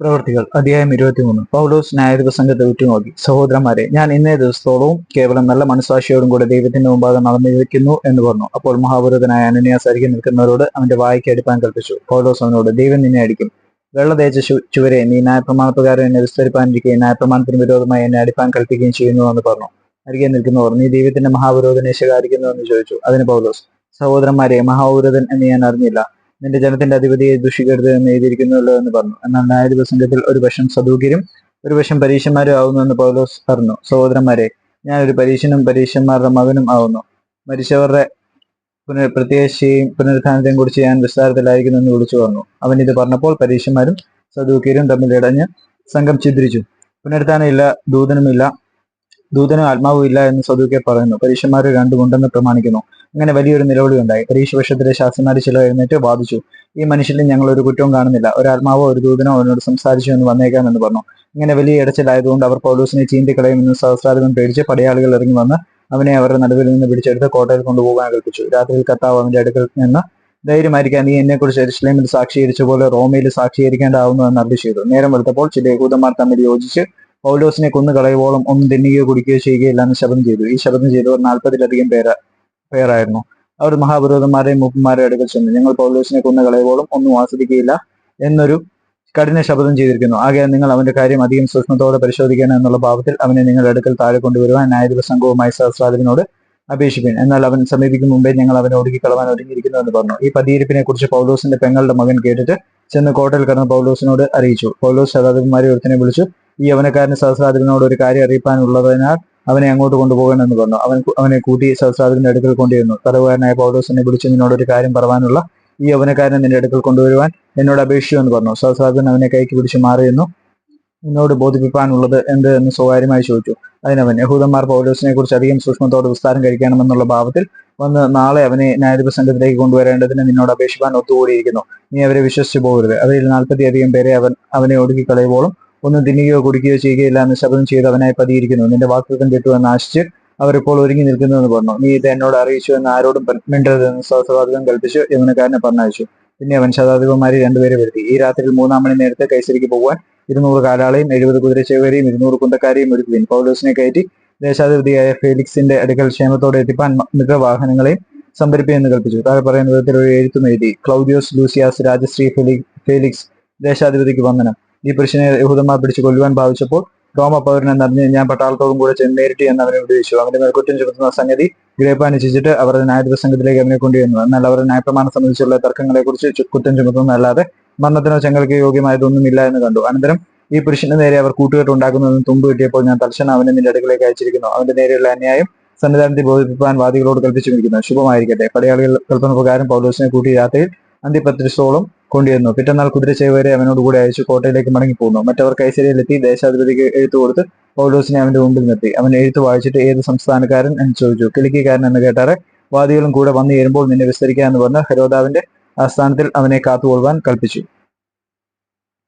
പ്രവൃത്തികൾ അധ്യായം ഇരുപത്തിമൂന്ന്. പൗലോസ് ന്യായാധിപ സംഘത്തെ ഉറ്റുനോക്കി. സഹോദരന്മാരെ ഞാൻ ഇന്നേ ദിവസത്തോളവും കേവലം നല്ല മനസ്സാക്ഷിയോടും കൂടെ ദൈവത്തിന്റെ മുമ്പാകെ നടന്നിരിക്കുന്നു എന്ന് പറഞ്ഞു. അപ്പോൾ മഹാപുരതനായ അനന്യാസ് അരികെ നിൽക്കുന്നവരോട് അവന്റെ വായിക്ക് അടിപ്പാൻ കൽപ്പിച്ചു. പൗലോസ് അവനോട് ദൈവം നിന്നെ അടിക്കും. വെള്ള തേച്ച ചുവരെ നീ ന്യായപ്രമാണപ്രകാരം എന്നെ വിസ്തരിപ്പാനിരിക്കുകയും ന്യായപ്രമാണത്തിന് വിരോധമായി എന്നെ അടിപ്പാൻ കൽപ്പിക്കുകയും ചെയ്യുന്നു എന്ന് പറഞ്ഞു. അരികെ നിൽക്കുന്നവർ നീ ദൈവത്തിന്റെ മഹാപുരോധനെ ശകാരിക്കുന്നു എന്ന് ചോദിച്ചു. അതിന് പൗലോസ് സഹോദരന്മാരെ മഹാപുരോധൻ എന്ന് ഞാൻ അറിഞ്ഞില്ല. നിന്റെ ജനത്തിന്റെ അധിപതിയെ ദുഷിക്കരുത് എന്ന് എഴുതിയിരിക്കുന്നുള്ളൂ എന്ന് പറഞ്ഞു. എന്നാൽ ന്യായാധിപ സംഘത്തിൽ ഒരു വശം സദൂകിരും ഒരു വശം പരീക്ഷന്മാരും ആവുന്നു എന്ന് പൗലോസ് പറഞ്ഞു. സഹോദരന്മാരെ ഞാൻ ഒരു പരീക്ഷനും പരീക്ഷന്മാരുടെ മകനും ആവുന്നു. മരിച്ചവരുടെ പുനർ പ്രത്യേകിച്ചും പുനരുത്ഥാനത്തെയും കുറിച്ച് ഞാൻ വിസ്താരത്തിലായിരിക്കുന്നു എന്ന് വിളിച്ചു പറഞ്ഞു. അവൻ ഇത് പറഞ്ഞപ്പോൾ പരീക്ഷന്മാരും സദൂക്കീരും തമ്മിൽ ഇടഞ്ഞ് സംഘം ഛിദ്രിച്ചു. പുനരുദ്ധാനമില്ല ദൂതനുമില്ല. ദൂതനും ആത്മാവും ഇല്ല എന്ന് സദൂക്യർ പറയുന്നു. പരീക്ഷന്മാർ രണ്ടുമുണ്ടെന്ന് പ്രമാണിക്കുന്നു. അങ്ങനെ വലിയൊരു നിലവിളി ഉണ്ടായി. പരീക്ഷ വശത്തിലെ ശാസ്ത്രന്മാർ ചിലർ എഴുന്നേറ്റ് വാദിച്ചു. ഈ മനുഷ്യരിൽ ഞങ്ങൾ ഒരു കുറ്റവും കാണുന്നില്ല. ഒരു ആത്മാവോ ഒരു ദൂതനോ അവനോട് സംസാരിച്ചു എന്ന് വന്നേക്കാം എന്ന് പറഞ്ഞു. ഇങ്ങനെ വലിയ ഇടച്ചിലായതുകൊണ്ട് അവർ പൗലൂസിനെ ചീന്തിക്കളയുമെന്ന് സഹസ്രാധിപൻ പേടിച്ച് പടയാളികൾ ഇറങ്ങി വന്ന് അവനെ അവരുടെ നടുവിൽ നിന്ന് പിടിച്ചെടുത്ത് കോട്ടയിൽ കൊണ്ടുപോകാൻ കൽപ്പിച്ചു. രാത്രിയിൽ കത്താവ് അവന്റെ അടുക്കൽ നിന്ന് ധൈര്യമായിരിക്കാൻ നീ എന്നെക്കുറിച്ച് എരിശ്ലേമിൽ സാക്ഷീകരിച്ച പോലെ റോമയിൽ സാക്ഷീകരിക്കേണ്ടാവുന്നു എന്ന് അറിയിച്ചു നേരം വെളുത്തപ്പോൾ ചില യഹൂദന്മാർ തമ്മിൽ യോജിച്ച് പൗലോസിനെ കൊന്നു കളയുവോളം ഒന്നും തിന്നുകയോ കുടിക്കുകയോ ചെയ്യുകയില്ല എന്ന് ശബ്ദം ചെയ്തു. ഈ ശബ്ദം ചെയ്തവർ നാൽപ്പതിലധികം പേര പേരായിരുന്നു. അവർ മഹാപുരോധന്മാരെയും മൂപ്പന്മാരെയും അടുക്കൽ ചെന്നു. ഞങ്ങൾ പൗലോസിനെ കൊന്നു കളയുവോളം ഒന്നും ആസ്വദിക്കുകയില്ല എന്നൊരു കഠിന ശബ്ദം ചെയ്തിരിക്കുന്നു. ആകെ നിങ്ങൾ അവന്റെ കാര്യം അധികം സൂക്ഷ്മത്തോടെ പരിശോധിക്കണം എന്നുള്ള ഭാവത്തിൽ അവനെ നിങ്ങളുടെ അടുക്കൽ താഴെ കൊണ്ടുവരുവാൻ ന്യായാധിപ സംഘവുമായി സഹസ്രാധിപനോട് അപേക്ഷിപ്പിൻ. എന്നാൽ അവൻ സമീപിക്കും മുമ്പേ ഞങ്ങൾ അവനെ ഒടുക്കിക്കളവാൻ ഒരുങ്ങിയിരിക്കുന്നു എന്ന് പറഞ്ഞു. ഈ പതിയിരിപ്പിനെ കുറിച്ച് പൗലോസിന്റെ പെങ്ങളുടെ മകൻ കേട്ടിട്ട് ചെന്ന് കോട്ടയിൽ കടന്ന് പൗലോസിനോട് അറിയിച്ചു. പൗലോസ് ശതാധിപന്മാരെ ഒരുത്തിനെ വിളിച്ചു ഈ യവനക്കാരന് സഹസ്രാദ്രനോട് ഒരു കാര്യം അറിയിപ്പാനുള്ളതിനാൽ അവനെ അങ്ങോട്ട് കൊണ്ടുപോകണമെന്ന് പറഞ്ഞു. അവൻ അവനെ കൂട്ടി സഹസ്രാദ്രന്റെ അടുക്കൽ കൊണ്ടുവരുന്നു തടവുകാരനായ പൗലോസിനെ വിളിച്ച് നിന്നോട് ഒരു കാര്യം പറവാനുള്ള ഈ യവനക്കാരനെ നിന്റെ അടുക്കൽ കൊണ്ടുവരുവാൻ എന്നോട് അപേക്ഷിച്ചു എന്ന് പറഞ്ഞു. സഹസ്രാദ്രൻ അവനെ കൈക്ക് പിടിച്ച് മാറിയെന്നു എന്നോട് ബോധിപ്പിക്കാനുള്ളത് എന്ത് എന്ന് സ്വകാര്യമായി ചോദിച്ചു. അതിനവൻ യഹൂദന്മാർ പൗലോസിനെ കുറിച്ച് അധികം സൂക്ഷ്മത്തോടെ വിസ്താരം കഴിക്കണമെന്നുള്ള ഭാവത്തിൽ വന്ന് നാളെ അവനെ ന്യായാധിപ സംഘത്തിലേക്ക് കൊണ്ടുവരേണ്ടതിന് നിന്നോട് അപേക്ഷിപ്പാൻ ഒത്തുകൂടിയിരിക്കുന്നു. നീ അവരെ വിശ്വസിച്ചു പോകരുത്. അവരിൽ നാൽപ്പത്തി അധികം പേരെ അവൻ അവനെ ഒടുക്കിക്കളയുമ്പോഴും ഒന്നും തിന്നുകയോ കുടിക്കുകയോ ചെയ്യുകയില്ല എന്ന് ശബ്ദം ചെയ്ത് അവനായി പതിയിരിക്കുന്നു. നിന്റെ വാക്കുകൾ കേട്ടു എന്ന് ആശിച്ച് അവരിപ്പോൾ ഒരുങ്ങി നിൽക്കുന്നുവെന്ന് പറഞ്ഞു. നീ ഇത് എന്നോട് അറിയിച്ചു എന്ന് ആരോടും മിണ്ടരുതെന്ന് സഹസ്രാധികം കൽപ്പിച്ചു. യവനക്കാരനെ പറഞ്ഞയച്ചു. പിന്നെ അവൻ ശതാധിപന്മാരെ രണ്ടുപേരെ വരുത്തി. ഈ രാത്രിയിൽ മൂന്നാം മണി നേരത്തെ കൈസരിക്ക് പോകുവാൻ ഇരുന്നൂറ് കാലാളെയും എഴുപത് കുതിരച്ചേവരെയും ഇരുന്നൂറ് കുന്തക്കാരെയും ഒരുക്കുവിൻ പൗലോസിനെ കയറ്റി ദേശാധിപതിയായ ഫേലിക്സിന്റെ അടുക്കൽ ക്ഷേമത്തോടെ എത്തിപ്പാൻ മ- മിത്രവാഹനങ്ങളെയും സംഭരിപ്പിൻ എന്ന് കൽപ്പിച്ചു. താഴെ പറയുന്ന വിധത്തിൽ ഒരു എഴുത്തും എഴുതി. ക്ലൗഡിയോസ് ലൂസിയാസ് രാജശ്രീ ഫെലി ഫേലിക്സ് ദേശാധിപതിക്ക് വന്ദനം. ഈ പുരുഷനെ യഹൂദന്മാർ പിടിച്ചു കൊല്ലുവാൻ ഭാവിച്ചപ്പോൾ റോമ പൗരനെന്നറിഞ്ഞ് ഞാൻ പട്ടാളത്തോടും കൂടെ ചെന്ന് നേരിട്ട് എന്ന് അവനെ വിടുവിച്ചു അവന്റെ മേൽ കുറ്റം ചുമത്തുന്ന സംഗതി ഗ്രഹിപ്പാനിച്ചിട്ട് അവർ ന്യായാധിപ സംഘത്തിലേക്ക് അവനെ കൊണ്ടുവന്നു എന്നാൽ അവരുടെ ന്യായപ്രമാണം സംബന്ധിച്ചുള്ള തർക്കങ്ങളെ കുറിച്ച് കുറ്റം ചുമത്തുന്നതല്ലാതെ മരണത്തിനോ ചെങ്കൽക്കോ യോഗ്യമായതൊന്നുമില്ല എന്ന് കണ്ടു. അനന്തരം ഈ പുരുഷന്റെ നേരെ അവർ കൂട്ടുകെട്ട് ഉണ്ടാക്കുന്നതെന്ന് തുമ്പ് കിട്ടിയപ്പോൾ ഞാൻ തൽക്ഷണം അവനെ നിന്റെ അടുക്കലേക്ക് അയച്ചിരിക്കുന്നു. അവന്റെ നേരെയുള്ള അന്യായം സന്നിധാനത്തിൽ ബോധിപ്പിക്കാൻ വാദികളോട് കൽപ്പിച്ചിരിക്കുന്നു ശുഭമായിരിക്കട്ടെ. പടയാളികൾ കൽപ്പന പ്രകാരം പൗലോസിനെ കൂട്ടി രാത്രിയിൽ അന്തിപത്രിസോളം കൊണ്ടുവന്നു പിറ്റന്നാൾ കുതിരച്ചേവരെ അവനോട് കൂടി അയച്ചു കോട്ടയിലേക്ക് മടങ്ങിപ്പോന്നു മറ്റവർ കൈസരിയിലെത്തി ദേശാധിപതിക്ക് എഴുത്തു കൊടുത്ത് പൗലോസിനെ അവന്റെ മുമ്പിൽ നിർത്തി. അവൻ എഴുത്ത് വായിച്ചിട്ട് ഏത് സംസ്ഥാനക്കാരൻ എന്ന് ചോദിച്ചു. കിളിക്കാരൻ എന്ന് കേട്ടാറെ വാദികളും കൂടെ വന്നു ചേരുമ്പോൾ നിന്നെ വിസ്തരിക്കുക പറഞ്ഞ പറഞ്ഞ് ഹരോദാവിന്റെ ആസ്ഥാനത്തിൽ അവനെ കാത്തുകൊള്ളുവാൻ കൽപ്പിച്ചു.